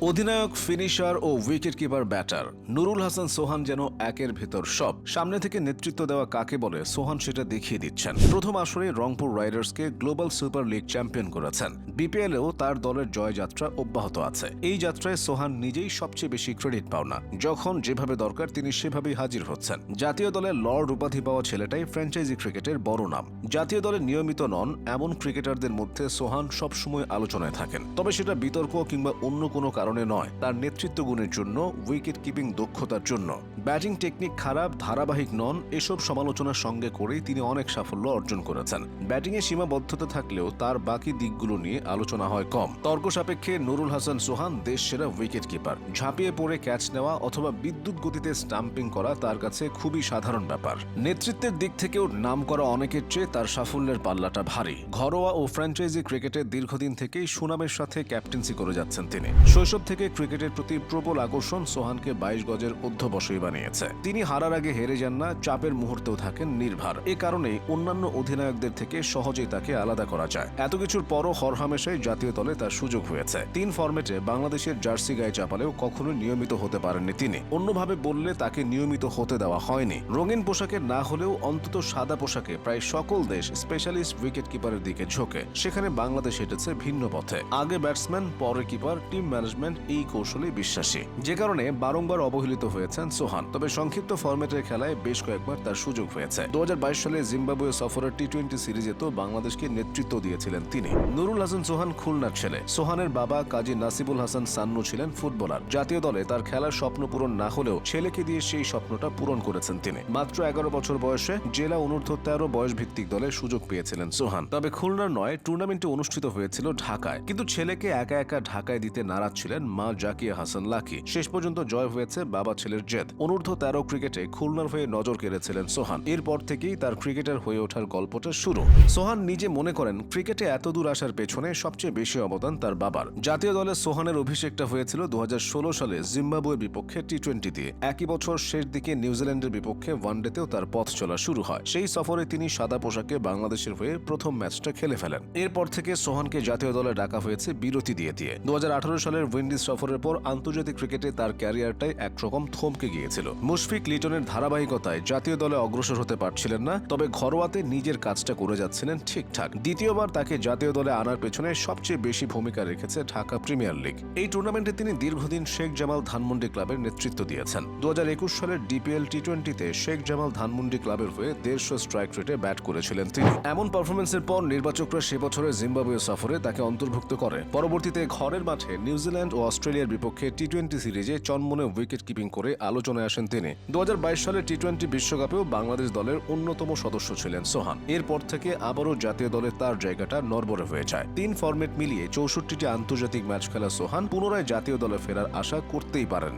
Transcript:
অধিনায়ক ফিনিশার ও wicket keeper batter Nurul Hasan, Sohan যেন একের ভেতর সব। সামনে থেকে নেতৃত্ব দেওয়া কাকে বলে সোহান সেটা দেখিয়ে দিচ্ছেন। প্রথম আসরে রংপুর রাইডার্সকে গ্লোবাল সুপার লিগ চ্যাম্পিয়ন করেছেন। বিপিএলেও তার দলের জয়যাত্রা অব্যাহত আছে। এই যাত্রায় সোহান নিজেই সবচেয়ে বেশি ক্রেডিট পাওনা। যখন যেভাবে দরকার তিনি সেভাবেই হাজির হচ্ছেন। জাতীয় দলের লর্ড উপাধি পাওয়া ছেলেটাই ফ্র্যাঞ্চাইজি ক্রিকেটের বড় নাম। জাতীয় দলে নিয়মিত নন, এমন ক্রিকেটারদের মধ্যে সোহান সবসময় আলোচনায় থাকেন। তবে সেটা বিতর্ক কিংবা অন্য কোনো কারণে নয় তার নেতৃত্ব গুণের জন্য উইকেট কিপিং দক্ষতার জন্য। ব্যাটিং টেকনিক খারাপ, ধারাবাহিক নন, এসব সমালোচনার সঙ্গে করেই তিনি অনেক সাফল্য অর্জন করেছেন। ব্যাটিংয়ে সীমাবদ্ধতা থাকলেও তার বাকি দিকগুলো নিয়ে আলোচনা হয় কম। তর্ক সাপেক্ষে নুরুল হাসান সোহান দেশ সেরা উইকেট কিপার ঝাঁপিয়ে পড়ে ক্যাচ নেওয়া অথবা বিদ্যুৎ গতিতে স্টাম্পিং করা তার কাছে খুবই সাধারণ ব্যাপার। নেতৃত্বের দিক থেকেও নাম করা অনেকের চেয়ে তার সাফল্যের পাল্লাটা ভারী। ঘরোয়া ও ফ্র্যাঞ্চাইজি ক্রিকেটে দীর্ঘদিন থেকেই সুনামের সাথে ক্যাপ্টেন্সি করে যাচ্ছেন তিনি। শৈশব থেকে ক্রিকেটের প্রতি প্রবল আকর্ষণ সোহানকে বাইশ গজের অধ্যবসই বানিয়েছে তিনি হারার আগে হেরে যান না, চাপের মুহূর্তেও থাকেন নির্ভার। এ কারণেই অন্যান্য অধিনায়কদের থেকে সহজেই তাকে আলাদা করা যায়। এত কিছুর পরও হরহামেশাই জাতীয় দলে তার সুযোগ হয়েছে। তিন ফরম্যাটে বাংলাদেশের জার্সি গায়ে চাপালেও কখনো নিয়মিত হতে পারেননি তিনি। অন্যভাবে বললে তাকে নিয়মিত হতে দেওয়া হয়নি। রঙিন পোশাকে না হলেও অন্তত সাদা পোশাকে প্রায় সকল দেশ স্পেশালিস্ট উইকেট কিপারের দিকে ঝোঁকে। সেখানে বাংলাদেশ হেঁটেছে ভিন্ন পথে। আগে ব্যাটসম্যান, পরে কিপার, টিম ম্যানেজমেন্ট এই কৌশলে বিশ্বাসী। যে কারণে বারংবার অবহেলিত হয়েছেন সোহান। তবে সংক্ষিপ্ত ফরম্যাটের খেলায় বেশ কয়েকবার তার সুযোগ হয়েছে। দু সালে জিম্বাবুয়ে সফরের টি টোয়েন্টি সিরিজে তো বাংলাদেশকে নেতৃত্ব দিয়েছিলেন তিনি। নুরুল হাসান সোহান খুলনার ছেলে। সোহানের বাবা কাজী নাসিবুল হাসান সান্নু ছিলেন ফুটবলার। জাতীয় দলে তার খেলার স্বপ্ন পূরণ না হলেও ছেলেকে দিয়ে সেই স্বপ্নটা পূরণ করেছেন তিনি। মাত্র এগারো বছর বয়সে জেলা অনূর্ধ্ব তেরো বয়স ভিত্তিক দলে সুযোগ পেয়েছিলেন সোহান। তবে খুলনার নয়, টুর্নামেন্টে অনুষ্ঠিত হয়েছিল ঢাকায়। কিন্তু ছেলেকে একা একা ঢাকায় দিতে নারাজ ছিলেন মা জাকিয়া হাসান লাকি। শেষ পর্যন্ত জয় হয়েছে বাবা ছেলের জেদ। অনূর্ধ্ব তেরো ক্রিকেটে খুলনার হয়ে নজর কেড়েছিলেন সোহান। এরপর থেকেই তার ক্রিকেটার হয়ে ওঠার গল্পটা শুরু। সোহান নিজে মনে করেন, ক্রিকেটে এত দূর আসার পেছনে সবচেয়ে বেশি অবদান তার বাবার। জাতীয় দলে সোহানের অভিষেকটা হয়েছিল দু হাজার ষোলো সালে জিম্বাবুয়ের বিপক্ষে টি টোয়েন্টিতে একই বছর শেষ দিকে নিউজিল্যান্ডের বিপক্ষে ওয়ানডেতেও তার পথ চলা শুরু হয়। সেই সফরে তিনি সাদা পোশাকে বাংলাদেশের হয়ে প্রথম ম্যাচটা খেলে ফেলেন। এরপর থেকে সোহানকে জাতীয় দলে ডাকা হয়েছে বিরতি দিয়ে দিয়ে। দু হাজার আঠারো সালের উইন্ডিজ সফরের পর আন্তর্জাতিক ক্রিকেটে তার ক্যারিয়ারটাই একরকম থমকে গিয়েছিল মুশফিক লিটনের ধারাবাহিকতায় জাতীয় দলে অগ্রসর হতে পারছিলেন না, তবে ঘরোয়াতে নিজের কাজটা করে যাচ্ছিলেন ঠিকঠাক। দ্বিতীয়বার তাকে জাতীয় দলে আনার পেছনে সবচেয়ে বেশি ভূমিকা রেখেছে ঢাকা প্রিমিয়ার লিগ। এই টুর্নামেন্টে তিনি দীর্ঘদিন শেখ জামাল ধানমন্ডি ক্লাবের নেতৃত্ব দিয়েছেন। দু হাজার একুশ সালের ডিপিএল টি টোয়েন্টিতে শেখ জামাল ধানমন্ডি ক্লাবের হয়ে দেড়শো স্ট্রাইক রেটে ব্যাট করেছিলেন তিনি। এমন পারফরমেন্সের পর নির্বাচকরা সে বছরের জিম্বাবুয়ে সফরে তাকে অন্তর্ভুক্ত করে পরবর্তীতে ঘরের মাঠে নিউজিল্যান্ড ও অস্ট্রেলিয়ার বিপক্ষে টি টোয়েন্টি সিরিজে চনমনে উইকেট কিপিং করে আলোচনায় আসেন তিনি। দুহাজার বাইশ সালে টি টোয়েন্টি বিশ্বকাপেও বাংলাদেশ দলের অন্যতম সদস্য ছিলেন সোহান। এরপর থেকে আবারও জাতীয় দলে তার জায়গাটা নরবরে হয়ে যায়। তিন ফরম্যাট মিলিয়ে চৌষট্টিটি আন্তর্জাতিক ম্যাচ খেলা সোহান, পুনরায় জাতীয় দলে ফেরার আশা করতেই পারেন।